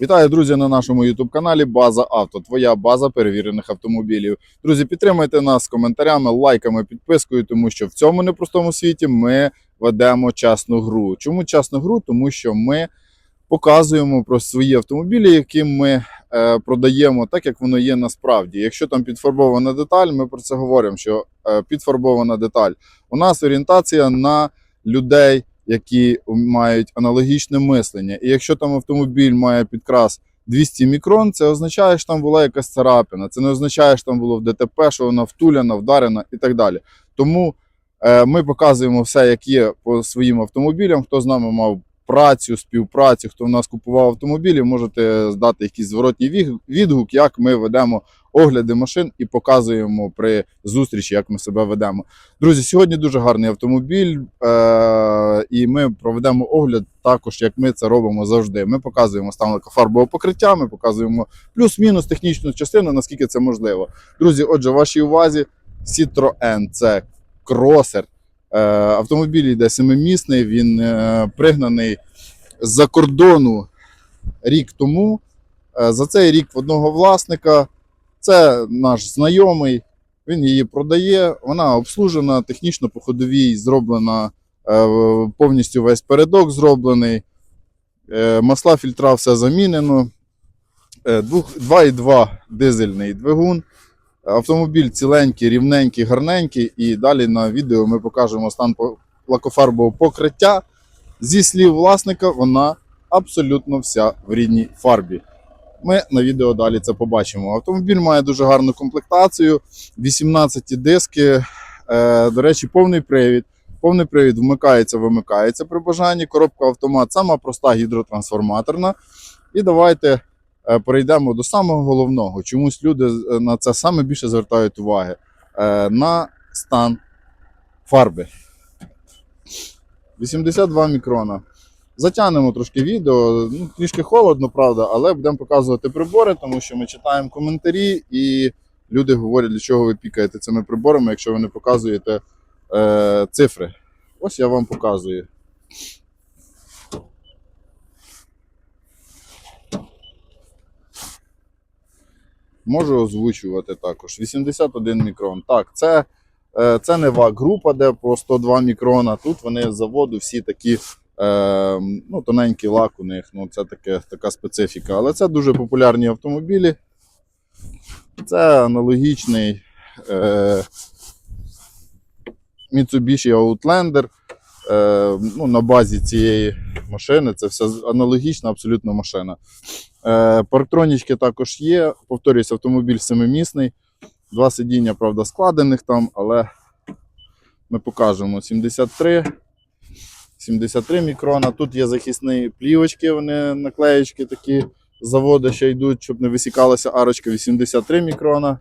Вітаю, друзі, на нашому youtube каналі База Авто. Твоя база перевірених автомобілів. Друзі, підтримайте нас коментарями, лайками, підпискою, тому що в цьому непростому світі ми ведемо чесну гру. Чому чесну гру? Тому що ми показуємо про свої автомобілі, які ми е, продаємо, так як воно є насправді. Якщо там підфарбована деталь, ми про це говоримо. Що е, підфарбована деталь. У нас орієнтація на людей які мають аналогічне мислення. І якщо там автомобіль має підкрас 200 мікрон, це означає, що там була якась царапина. Це не означає, що там було в ДТП, що вона втуляна, вдарена і так далі. Тому е, ми показуємо все, як є по своїм автомобілям. Хто з нами мав працю, співпрацю, хто в нас купував автомобілі, можете здати якийсь зворотній відгук, як ми ведемо огляди машин і показуємо при зустрічі, як ми себе ведемо. Друзі, сьогодні дуже гарний автомобіль, е- і ми проведемо огляд також, як ми це робимо завжди. Ми показуємо стан лакофарбового покриття, ми показуємо плюс-мінус технічну частину, наскільки це можливо. Друзі, отже, вашій увазі Citroën – це кросер. Е- автомобіль йде семимісний, він е- пригнаний з-за кордону рік тому. Е, За цей рік в одного власника. Це наш знайомий, він її продає. Вона обслужена, технічно по ходовій зроблена повністю весь передок зроблений. Масла фільтра все замінено. Е, двух- 2,2 дизельний двигун. Автомобіль ціленький, рівненький, гарненький. І далі на відео ми покажемо стан лакофарбового покриття. Зі слів власника, вона абсолютно вся в рідній фарбі. Ми на відео далі це побачимо. Автомобіль має дуже гарну комплектацію, 18 диски. Е, до речі, повний привід. Повний привід вмикається, вимикається при бажанні. Коробка автомат сама проста гідротрансформаторна. І давайте перейдемо до самого головного. Чомусь люди е, на це саме більше звертають уваги. Е, на стан фарби. 82 мікрона. Затягнемо трошки відео. Ну, трішки холодно, правда, але будемо показувати прибори, тому що ми читаємо коментарі, і люди говорять, для чого ви пікаєте цими приборами, якщо ви не показуєте е, цифри. Ось я вам показую. Можу озвучувати також. 81 мікрон. Так, це, е, це не ВАК група, де по 102 мікрона. Тут вони з заводу всі такі е, ну, тоненький лак у них. Ну, це таке, така специфіка. Але це дуже популярні автомобілі. Це аналогічний е, Mitsubishi Outlander. Е, ну, на базі цієї машини це все аналогічна абсолютно машина. Е, парктронічки також є. Повторюсь, автомобіль семимісний. Два сидіння, правда, складених там, але ми покажемо 73. 73 мікрона. Тут є захисні плівочки, вони наклеєчки такі з заводу ще йдуть, щоб не висікалася арочка. 83 мікрона.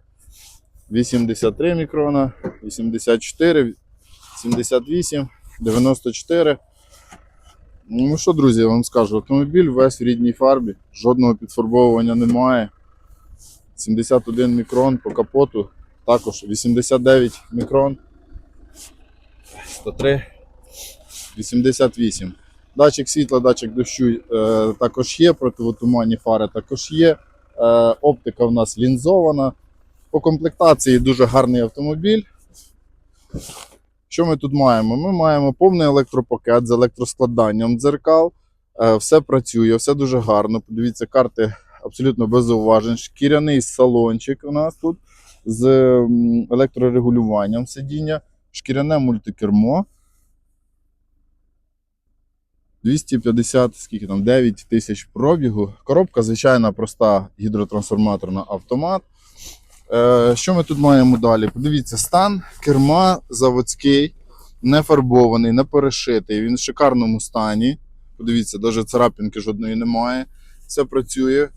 83 мікрона, 84, 78, 94. Ну що, друзі, я вам скажу, автомобіль весь в рідній фарбі, жодного підфарбовування немає. 71 мікрон по капоту, також 89 мікрон, 103, 88. Датчик світла, датчик дощу е, також є, противотуманні фари також є. Е, оптика в нас лінзована. По комплектації дуже гарний автомобіль. Що ми тут маємо? Ми маємо повний електропакет з електроскладанням дзеркал. Е, Все працює, все дуже гарно. Подивіться, карти абсолютно без зауважень. Шкіряний салончик у нас тут з електрорегулюванням сидіння, шкіряне мультикермо. 250, скільки там, 9 тисяч пробігу. Коробка, звичайна, проста гідротрансформаторна автомат. Е, що ми тут маємо далі? Подивіться, стан керма заводський, не фарбований, не перешитий. Він в шикарному стані. Подивіться, навіть царапинки жодної немає. Все працює.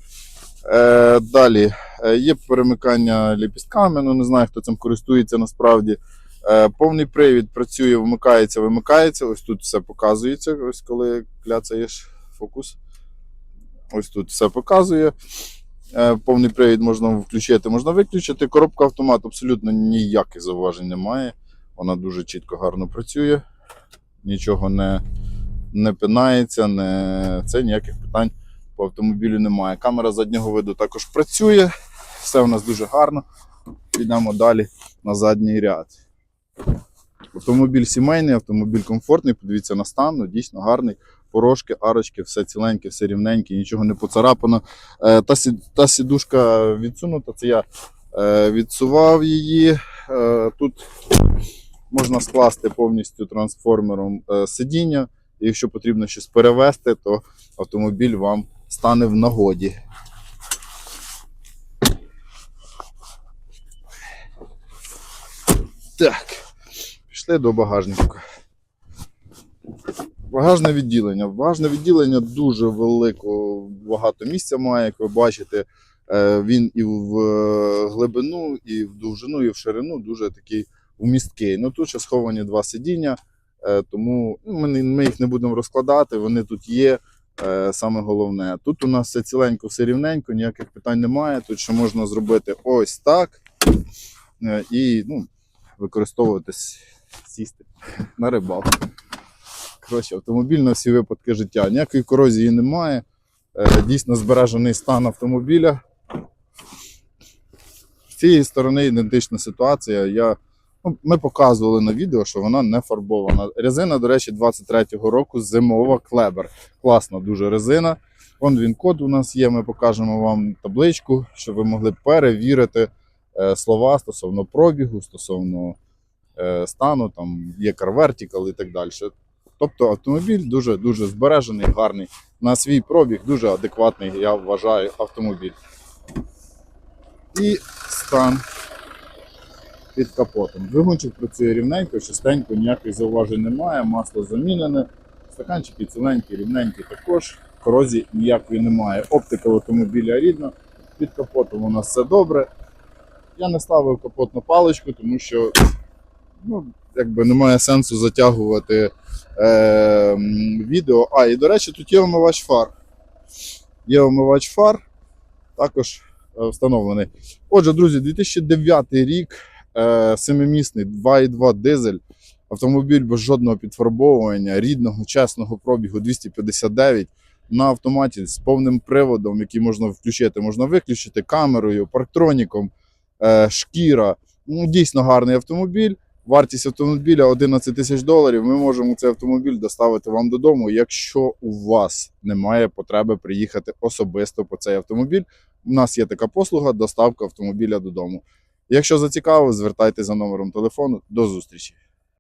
Е, далі е, є перемикання ліпістками, ну не знаю, хто цим користується насправді. Повний привід працює, вмикається, вимикається. Ось тут все показується. Ось коли кляцаєш фокус. Ось тут все показує. Е, Повний привід можна включити, можна виключити. Коробка автомат абсолютно ніяких зауважень немає. Вона дуже чітко гарно працює. Нічого не, не пинається, не... це ніяких питань по автомобілю немає. Камера заднього виду також працює. Все у нас дуже гарно. Підемо далі на задній ряд. Автомобіль сімейний, автомобіль комфортний. Подивіться на стан, ну, дійсно гарний. Порожки, арочки, все ціленьке, все рівненьке, нічого не поцарапано. Е, та, та сідушка відсунута, це я е, відсував її. Е, тут можна скласти повністю трансформером сидіння. І якщо потрібно щось перевезти, то автомобіль вам стане в нагоді. Так, пішли до багажника. Багажне відділення. Багажне відділення дуже велико, багато місця має, як ви бачите. Е, Він і в е, глибину, і в довжину, і в ширину дуже такий вмісткий. Ну тут ще сховані два сидіння, е, тому ну, ми, їх не будемо розкладати, вони тут є. Саме головне. Тут у нас все ціленько, все рівненько, ніяких питань немає. Тут ще можна зробити ось так. І ну, використовувати с- сісти на рибалку. Коротше, автомобіль на всі випадки життя. Ніякої корозії немає. Е, Дійсно збережений стан автомобіля. З цієї сторони ідентична ситуація. Я, ну, ми показували на відео, що вона не фарбована. Резина, до речі, 23-го року зимова клебер. Класна дуже резина. Вон він код у нас є. Ми покажемо вам табличку, щоб ви могли перевірити е, слова стосовно пробігу, стосовно стану, там є Vertical і так далі. Тобто автомобіль дуже дуже збережений, гарний. На свій пробіг дуже адекватний, я вважаю, автомобіль. І стан під капотом. Двигунчик працює рівненько, чистенько, ніяких зауважень немає, масло замінене, стаканчики ціленькі, рівненькі також. Корозії ніякої немає. Оптика автомобіля рідна, під капотом у нас все добре. Я не ставив капотну паличку, тому що ну, якби немає сенсу затягувати е, відео. А, і до речі, тут є омивач фар. Є омивач фар, також е, встановлений. Отже, друзі, 2009 рік, е, семимісний 2,2 дизель. Автомобіль без жодного підфарбовування, рідного, чесного пробігу 259 на автоматі з повним приводом, який можна включити, можна виключити камерою, парктроніком, е, шкіра. Ну, дійсно гарний автомобіль. Вартість автомобіля 11 тисяч доларів. Ми можемо цей автомобіль доставити вам додому, якщо у вас немає потреби приїхати особисто по цей автомобіль. У нас є така послуга доставка автомобіля додому. Якщо зацікаво, звертайтеся за номером телефону. До зустрічі.